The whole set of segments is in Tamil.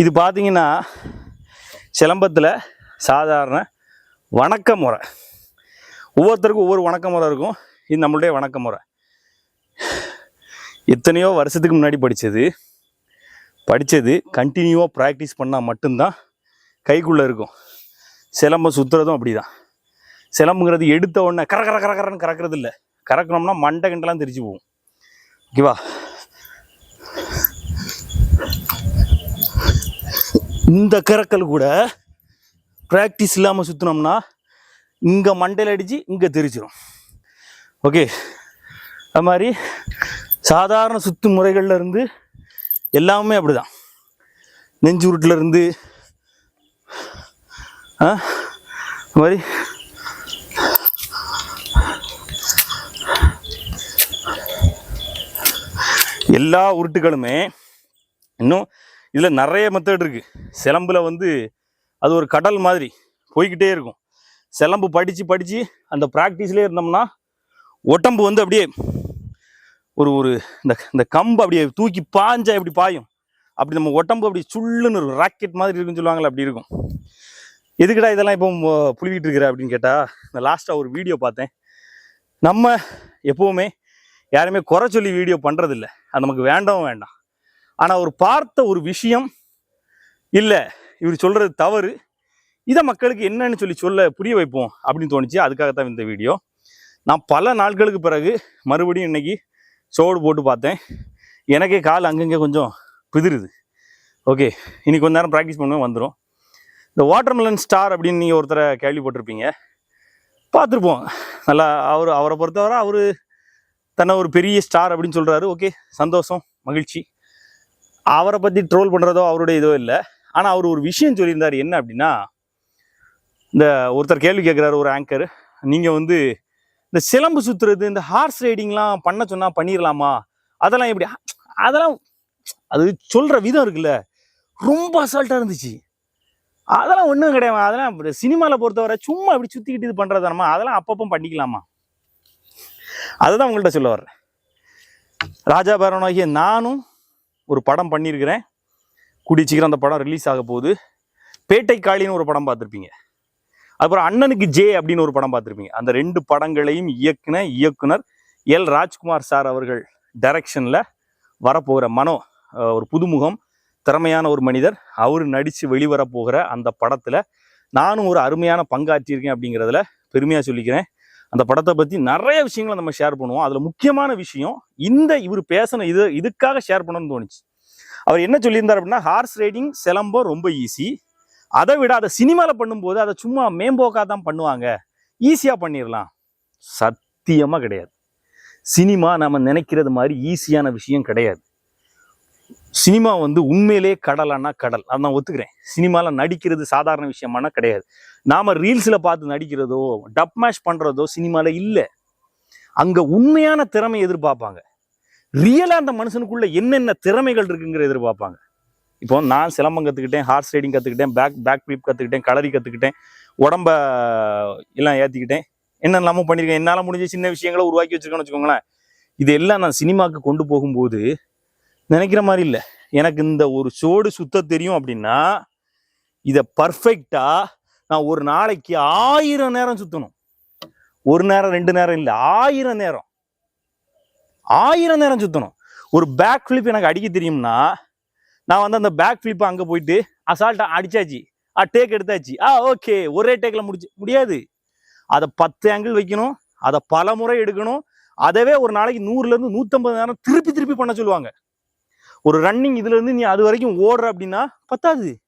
இது பார்த்தீங்கன்னா சிலம்பத்தில் சாதாரண வணக்க முறை. ஒவ்வொருத்தருக்கும் ஒவ்வொரு வணக்க முறை இருக்கும். இது நம்மளுடைய வணக்க முறை. எத்தனையோ வருஷத்துக்கு முன்னாடி படித்தது படித்தது கண்டினியூவாக ப்ராக்டிஸ் பண்ணால் மட்டும்தான் கைக்குள்ளே இருக்கும். சிலம்பம் சுற்றுறதும் அப்படி தான் சிலம்புங்கிறது எடுத்த உடனே கர கர கர கரன்னு கறக்கிறது இல்லை கறக்கணும்னா மண்டை கண்டெல்லாம் தெரிச்சு போகும். ஓகேவா? இந்த கரக்கல் கூட ப்ராக்டிஸ் இல்லாமல் சுற்றினோம்னா இங்கே மண்டையில் அடித்து இங்கே தெரிச்சிடும் ஓகே அது மாதிரி சாதாரண சுத்து முறைகளில் இருந்து எல்லாமே அப்படிதான். நெஞ்சு உருட்டிலருந்து அது மாதிரி எல்லா உருட்டுகளுமே இன்னும் இதில் நிறைய மெத்தட் இருக்குது சிலம்பில் வந்து அது ஒரு கடல் மாதிரி போய்கிட்டே இருக்கும். சிலம்பு படித்து படித்து அந்த ப்ராக்டிஸ்லேயே இருந்தோம்னா உடம்பு வந்து அப்படியே ஒரு ஒரு இந்த இந்த கம்பு அப்படியே தூக்கி பாஞ்சா இப்படி பாயும்? அப்படி நம்ம உடம்பு அப்படி சுள்ளுன்னு ஒரு ராக்கெட் மாதிரி இருக்குன்னு சொல்லுவாங்கல்ல அப்படி இருக்கும். எதுக்குடா இதெல்லாம் இப்போ புழுவிட்டு இருக்கிற அப்படின்னு கேட்டால் இந்த லாஸ்ட்டாக ஒரு வீடியோ பார்த்தேன். நம்ம எப்போவுமே யாருமே குறை சொல்லி வீடியோ பண்ணுறதில்ல அது நமக்கு வேண்டவும் வேண்டாம். ஆனால் அவர் பார்த்த ஒரு விஷயம் இல்லை. இவர் சொல்கிறது தவறு. இதை மக்களுக்கு என்னன்னு சொல்லி சொல்ல புரிய வைப்போம் அப்படின்னு தோணுச்சு. அதுக்காகத்தான் இந்த வீடியோ. நான் பல நாட்களுக்கு பிறகு மறுபடியும் இன்றைக்கி சோடு போட்டு பார்த்தேன். எனக்கே கால் அங்கங்கே கொஞ்சம் பிதிருது. ஓகே இன்னைக்கு கொஞ்ச நேரம் ப்ராக்டிஸ் பண்ணுவேன் வந்துடும் இந்த வாட்டர்மெலன் ஸ்டார் அப்படின்னு நீங்கள் ஒருத்தரை கேள்விப்பட்டிருப்பீங்க. பார்த்துருப்போம். நல்லா அவர் அவரை பொறுத்தவரை அவர் தன்னை ஒரு பெரிய ஸ்டார் அப்படின்னு சொல்கிறாரு ஓகே சந்தோஷம் மகிழ்ச்சி. அவரை பற்றி ட்ரோல் பண்ணுறதோ அவருடைய இதோ இல்லை. ஆனால் அவர் ஒரு விஷயம் சொல்லியிருந்தார். என்ன அப்படின்னா இந்த ஒருத்தர் கேள்வி கேட்குறாரு ஒரு ஆங்கர் நீங்கள் வந்து இந்த சிலம்பு சுற்றுறது இந்த ஹார்ஸ் ரைடிங்லாம் பண்ண சொன்னால் பண்ணிடலாமா அதெல்லாம் எப்படி? அதெல்லாம் அது சொல்கிற விதம் இருக்குல்ல. ரொம்ப அசால்ட்டாக இருந்துச்சு. அதெல்லாம் ஒன்றும் கிடையாது. அதெல்லாம் சினிமாவில் பொறுத்தவரை சும்மா இப்படி சுற்றிக்கிட்டு இது பண்ணுறதானமா அதெல்லாம் அப்பப்போ பண்ணிக்கலாமா? அதுதான் உங்கள்கிட்ட சொல்ல வர்றேன். ராஜா பேரனாகிய நானும் ஒரு படம் பண்ணியிருக்கிறேன். கூடிய சீக்கிரம் அந்த படம் ரிலீஸ் ஆக போகுது. பேட்டை காளின்னு ஒரு படம் பார்த்துருப்பீங்க. அப்புறம் அண்ணனுக்கு ஜே அப்படின்னு ஒரு படம் பார்த்துருப்பீங்க. அந்த ரெண்டு படங்களையும் இயக்குன இயக்குனர் எல். ராஜ்குமார் சார் அவர்கள் டைரக்ஷனில் வரப்போகிற மனோ ஒரு புதுமுகம் திறமையான ஒரு மனிதர். அவர் நடித்து வெளிவரப்போகிற அந்த படத்தில் நானும் ஒரு அருமையான பங்காற்றியிருக்கேன் அப்படிங்கிறதுல பெருமையாக சொல்லிக்கிறேன். அந்த படத்தை பற்றி நிறைய விஷயங்களை நம்ம ஷேர் பண்ணுவோம். அதில் முக்கியமான விஷயம் இந்த இவர் பேசின இது இதுக்காக ஷேர் பண்ணணும்னு தோணுச்சு. அவர் என்ன சொல்லியிருந்தார் அப்படின்னா ஹார்ஸ் ரைடிங் சிலம்பம் ரொம்ப ஈஸி அதை விட அதை சினிமாவில் பண்ணும்போது அதை சும்மா மேம்போக்காக தான் பண்ணுவாங்க. ஈஸியாக பண்ணிடலாம் சத்தியமாக கிடையாது. சினிமா நம்ம நினைக்கிறது மாதிரி ஈஸியான விஷயம் கிடையாது. சினிமா வந்து உண்மையிலே கடலானா கடல். அதை நான் ஒத்துக்கிறேன். சினிமாவில் நடிக்கிறது சாதாரண விஷயமானா கிடையாது. நாம ரீல்ஸில் பார்த்து நடிக்கிறதோ டப் மேஷ் பண்ணுறதோ சினிமாவில் இல்லை. அங்கே உண்மையான திறமை எதிர்பார்ப்பாங்க. ரியலாக அந்த மனுஷனுக்குள்ள என்னென்ன திறமைகள் இருக்குங்கிற எதிர்பார்ப்பாங்க. இப்போ நான் சிலம்பம் கற்றுக்கிட்டேன் ஹார்ஸ் ரைடிங் கற்றுக்கிட்டேன் பேக் பேக் பீப் கற்றுக்கிட்டேன் கலரி கற்றுக்கிட்டேன் உடம்ப எல்லாம் ஏற்றிக்கிட்டேன் என்னெல்லாமோ பண்ணியிருக்கேன் என்னால் முடிஞ்ச சின்ன விஷயங்களை உருவாக்கி வச்சிருக்கேன்னு வச்சுக்கோங்களேன். இது எல்லாம் நான் சினிமாவுக்கு கொண்டு போகும்போது நினைக்கிற மாதிரி இல்லை. எனக்கு இந்த ஒரு சோடு சுத்த தெரியும் அப்படின்னா இதை பர்ஃபெக்டாக நான் ஒரு நாளைக்கு ஆயிரம் நேரம் சுற்றணும் ஒரு நேரம் ரெண்டு நேரம் இல்லை ஆயிரம் நேரம். ஆயிரம் நேரம் சுற்றணும் ஒரு பேக் ஃபிளிப் எனக்கு அடிக்க தெரியும்னா நான் வந்து அந்த பேக் ஃபிளிப்பை அங்கே போயிட்டு அசால்ட்டாக அடிச்சாச்சு. ஆ டேக் எடுத்தாச்சு. ஆ ஓகே ஒரே டேக்கில் முடிச்சு முடியாது. அதை பத்து ஆங்கிள் வைக்கணும். அதை பல முறை எடுக்கணும். அதவே ஒரு நாளைக்கு நூறுலேருந்து நூற்றம்பது நேரம் திருப்பி திருப்பி பண்ண சொல்லுவாங்க. ஒரு ரன்னிங் இதுலேருந்து நீ அது வரைக்கும் ஓடுற அப்படின்னா பத்தாது.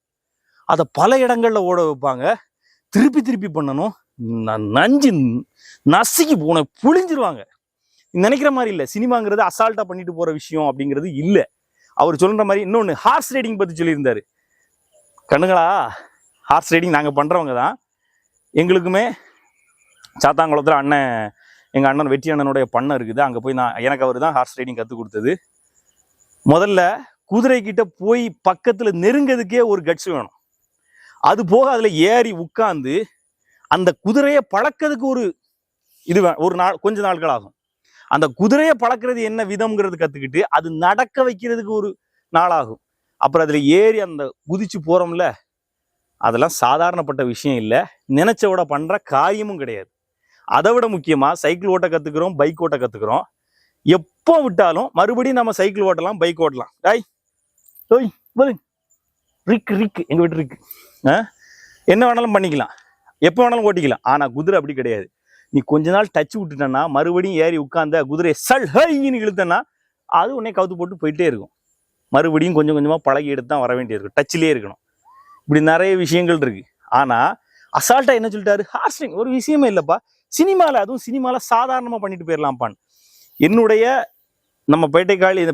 அதை பல இடங்களில் ஓட வைப்பாங்க. திருப்பி திருப்பி பண்ணணும். நஞ்சு நசுக்கி போன புழிஞ்சிருவாங்க. நினைக்கிற மாதிரி இல்லை. சினிமாங்கிறது அசால்ட்டாக பண்ணிட்டு போகிற விஷயம் அப்படிங்கிறது இல்லை. அவர் சொல்கிற மாதிரி இன்னொன்று ஹார்ஸ் ரைடிங் பற்றி சொல்லியிருந்தாரு. கண்ணுங்களா ஹார்ஸ் ரைடிங் நாங்கள் பண்ணுறவங்க தான். எங்களுக்குமே சாத்தாங்குளத்தில் அண்ணன் எங்கள் அண்ணன் வெற்றி அண்ணனுடைய பண்ணை இருக்குது. அங்கே போய் நான் எனக்கு அவர் தான் ஹார்ஸ் ரைடிங் கற்றுக் கொடுத்தது. முதல்ல குதிரை கிட்ட போய் பக்கத்தில் நெருங்கிறதுக்கே ஒரு கட்ஸ் வேணும். அது போக அதில் ஏறி உட்காந்து அந்த குதிரையை பழக்கிறதுக்கு ஒரு இது ஒரு நாள் கொஞ்ச நாட்கள் ஆகும். அந்த குதிரையை பழக்கிறது என்ன விதம்ங்கிறது கற்றுக்கிட்டு அது நடக்க வைக்கிறதுக்கு ஒரு நாளாகும் அப்புறம் அதில் ஏறி அந்த குதிச்சு போகிறோம்ல அதெல்லாம் சாதாரணப்பட்ட விஷயம் இல்லை. நினைச்ச விட பண்ணுற காரியமும் கிடையாது. அதை விட முக்கியமாக சைக்கிள் ஓட்ட கற்றுக்குறோம் பைக் ஓட்ட கற்றுக்குறோம் எப்போ விட்டாலும் மறுபடியும் நம்ம சைக்கிள் ஓட்டலாம் பைக் ஓட்டலாம். டாய் டோய் ரிக் ரிக் எங்கள் வீட்டு ரிக். என்ன வேணாலும் பண்ணிக்கலாம். எப்போ வேணாலும் ஓட்டிக்கலாம். ஆனால் குதிரை அப்படி கிடையாது. நீ கொஞ்ச நாள் டச் விட்டுட்டேன்னா மறுபடியும் ஏறி உட்காந்த குதிரையை சல் ஹைன்னு இழுத்தேன்னா அது உடனே கவுத்து போட்டு போயிட்டே இருக்கும். மறுபடியும் கொஞ்சம் கொஞ்சமாக பழகி எடுத்து தான் வர வேண்டியிருக்கும் டச்சிலே இருக்கணும். இப்படி நிறைய விஷயங்கள் இருக்கு. ஆனால் அசால்ட்டாக என்ன சொல்லிட்டாரு? ஹார்ஸ்டிங் ஒரு விஷயமே இல்லைப்பா. சினிமாவில் அதுவும் சினிமாவில் சாதாரணமாக பண்ணிட்டு போயிடலாம்ப்பான்னு என்னுடைய நம்ம பேட்டைக்காளி இந்த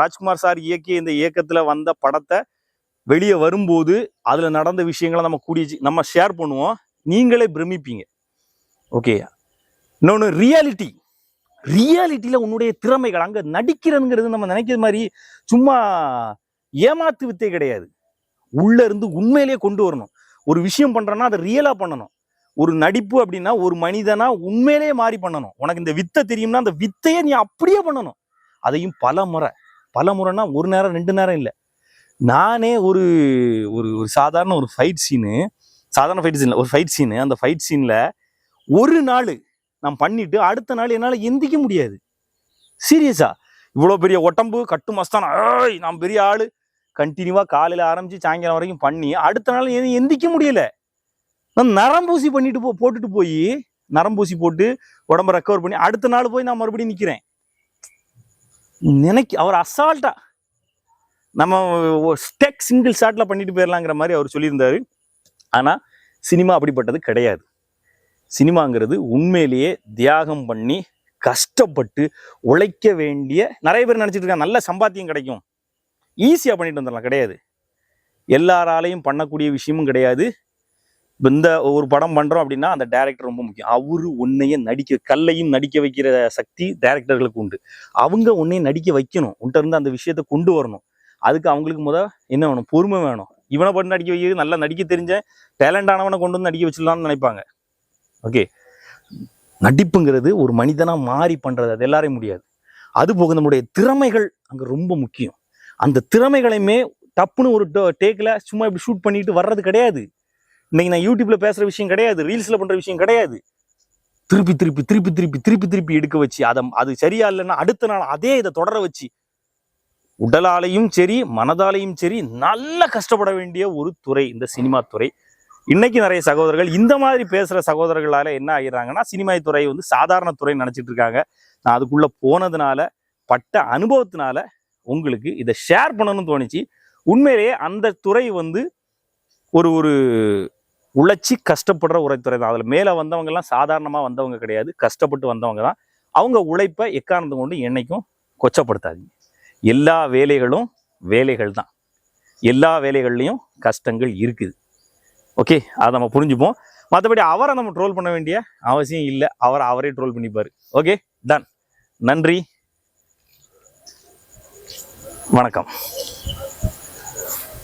ராஜ்குமார் சார் இயக்கிய இந்த இயக்கத்தில் வந்த படத்தை வெளியே வரும்போது அதில் நடந்த விஷயங்களை நம்ம கூடிய நம்ம ஷேர் பண்ணுவோம். நீங்களே பிரமிப்பீங்க. ஓகே இன்னொன்று ரியாலிட்டி ரியாலிட்டியில் உன்னுடைய திறமைகள் அங்கே நடிக்கிறதுங்கிறது நம்ம நினைக்கிற மாதிரி சும்மா ஏமாத்து வித்தே கிடையாது. உள்ளே இருந்து உண்மையிலேயே கொண்டு வரணும். ஒரு விஷயம் பண்ணுறோன்னா அதை ரியலாக பண்ணணும். ஒரு நடிப்பு அப்படின்னா ஒரு மனிதனா உண்மையிலேயே மாறி பண்ணணும். உனக்கு இந்த வித்தை தெரியும்னா அந்த வித்தையை நீ அப்படியே பண்ணணும். அதையும் பல முறை பல முறைன்னா ஒரு நேரம் ரெண்டு நேரம் இல்லை. நானே ஒரு ஒரு ஒரு சாதாரண ஒரு ஃபைட் சீனு சாதாரண ஃபைட் சீனில் ஒரு ஃபைட் சீனு அந்த ஃபைட் சீனில் ஒரு நாள் நான் பண்ணிவிட்டு அடுத்த நாள் என்னால் எந்திக்க முடியாது. சீரியஸா இவ்வளோ பெரிய உடம்பு கட்டு மஸ்தான? ஏய் நான் பெரிய ஆள். கண்டினியூவாக காலையில் ஆரம்பித்து சாயங்காலம் வரைக்கும் பண்ணி அடுத்த நாள் எதுவும் எந்திக்க முடியல. நான் நரம்பூசி பண்ணிட்டு போ போட்டுட்டு போய் நரம்பூசி போட்டு உடம்ப ரெக்கவர் பண்ணி அடுத்த நாள் போய் நான் மறுபடியும் நிற்கிறேன் நினைக்க அவர் அசால்ட்டா நம்ம ஸ்டெக் சிங்கிள் ஷாட்டில் பண்ணிட்டு போயிடலாங்கிற மாதிரி அவர் சொல்லியிருந்தார். ஆனால் சினிமா அப்படிப்பட்டது கிடையாது. சினிமாங்கிறது உண்மையிலேயே தியாகம் பண்ணி கஷ்டப்பட்டு உழைக்க வேண்டிய நிறைய பேர் நினச்சிட்டு இருக்காங்க நல்ல சம்பாத்தியம் கிடைக்கும். ஈஸியாக பண்ணிட்டு வந்துடலாம் கிடையாது. எல்லாராலையும் பண்ணக்கூடிய விஷயமும் கிடையாது. இந்த ஒரு படம் பண்ணுறோம் அப்படின்னா அந்த டேரக்டர் ரொம்ப முக்கியம். அவரு உன்னையே நடிக்க கல்லையும் நடிக்க வைக்கிற சக்தி டேரக்டர்களுக்கு உண்டு. அவங்க உன்னையும் நடிக்க வைக்கணும். உன்ட்ட இருந்து அந்த விஷயத்த கொண்டு வரணும். அதுக்கு அவங்களுக்கு முத என்ன வேணும்? பொறுமை வேணும். இவனை போட்டு நடிக்க வைக்கிறது நல்லா நடிக்க தெரிஞ்ச டேலண்ட் ஆனவனை கொண்டு வந்து நடிக்க வச்சிடலாம்னு நினைப்பாங்க. ஓகே நடிப்புங்கிறது ஒரு மனிதனாக மாறி பண்ணுறது அது எல்லாரையும் முடியாது. அது போக நம்முடைய திறமைகள் அங்கே ரொம்ப முக்கியம். அந்த திறமைகளையுமே டப்புன்னு ஒரு டேக்கில் சும்மா இப்படி ஷூட் பண்ணிட்டு வர்றது கிடையாது. இன்னைக்கு நான் யூடியூப்ல பேசுற விஷயம் கிடையாது ரீல்ஸ்ல பண்ற விஷயம் கிடையாது. திருப்பி திருப்பி திருப்பி திருப்பி திருப்பி திருப்பி எடுக்க வச்சு அதை அது சரியா இல்லைன்னா அடுத்த நாள் அதே இதை தொடர வச்சு உடலாலையும் சரி மனதாலையும் சரி நல்ல கஷ்டப்பட வேண்டிய ஒரு துறை இந்த சினிமா துறை. இன்னைக்கு நிறைய சகோதரர்கள் இந்த மாதிரி பேசுகிற சகோதரர்களால் என்ன ஆகிறாங்கன்னா சினிமா துறை வந்து சாதாரண துறை நினச்சிட்டு இருக்காங்க. நான் அதுக்குள்ளே போனதுனால பட்ட அனுபவத்தினால உங்களுக்கு இதை ஷேர் பண்ணணும்னு தோணுச்சு. உண்மையிலேயே அந்த துறை வந்து ஒரு ஒரு உழைச்சி கஷ்டப்படுற ஒரு துறை தான். அதில் மேலே வந்தவங்கெல்லாம் சாதாரணமாக வந்தவங்க கிடையாது. கஷ்டப்பட்டு வந்தவங்க தான். அவங்க உழைப்பை எக்காரணத்தை கொண்டு என்னைக்கும் கொச்சப்படுத்தாதீங்க. எல்லா வேலைகளும் வேலைகள் தான் எல்லா வேலைகள்லையும் கஷ்டங்கள் இருக்குது. ஓகே அதை நம்ம புரிஞ்சுப்போம். மற்றபடி அவரை நம்ம ட்ரோல் பண்ண வேண்டிய அவசியம் இல்லை. அவரை அவரே ட்ரோல் பண்ணிப்பார். ஓகே டன் நன்றி. வணக்கம்.